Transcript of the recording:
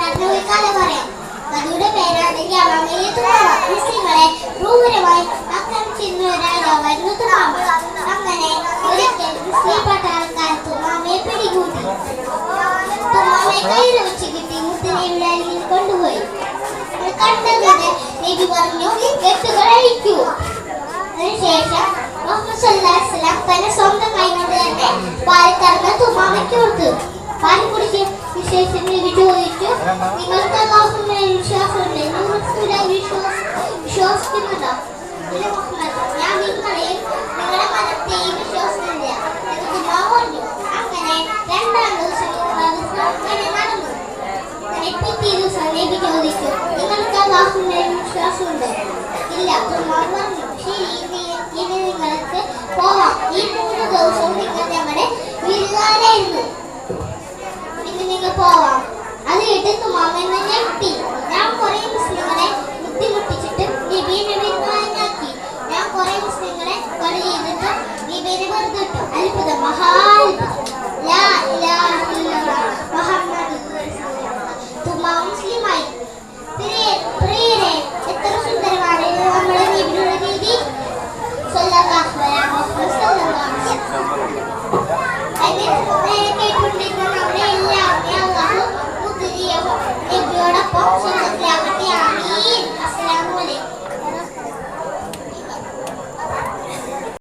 കഥ പറയാം. കഥയുടെ പേരാണ് മുസ്ലിങ്ങളെ ക്രൂരമായി ആക്രമിച്ചിരുന്ന രാജാവായിരുന്നു തുമാമ അങ്ങനെ ഒരിക്കൽ മുസ്ലിം പട്ടാളക്കാർ തുമാമയെ പിടികൂടി. തുമാമയെ കയ്യിൽ വെച്ച് കിട്ടി മുത്തനബിയുടെ അരികിൽ കൊണ്ടുപോയി. അത് കണ്ടത് നബി പറഞ്ഞു കെട്ടുകൾ അഴിക്കൂ. അതിനുശേഷം മുഹമ്മദ് സ്വന്തം കൈകൊണ്ട് തന്നെ പാൽ കറന്ന് തുമ്മാമയ്ക്ക് കൊടുത്തു. പാൽ കുടിച്ച് വിശേഷം നബി ചോദിച്ചു നിങ്ങൾക്ക് അള്ളാഹുവിൽ വിശ്വാസമുണ്ട് നിങ്ങൾ വിശ്വസിക്കുന്നുണ്ടോ ഞാൻ നിങ്ങളെയും നിങ്ങളുടെ മതത്തെയും വിശ്വസിക്കുന്നില്ല തുമ്മാമ പറഞ്ഞു അങ്ങനെ രണ്ടാം ദിവസം അങ്ങനെ നടന്നു. പിറ്റേ ദിവസം നബി ചോദിച്ചു നിങ്ങൾക്ക് അള്ളാഹുവിൽ വിശ്വാസമുണ്ടോ. ഇല്ല പറഞ്ഞു ശരി ഇനി നിങ്ങൾക്ക് പോവാം. ഈ മൂന്ന് ദിവസം നിങ്ങൾ 怎么喝？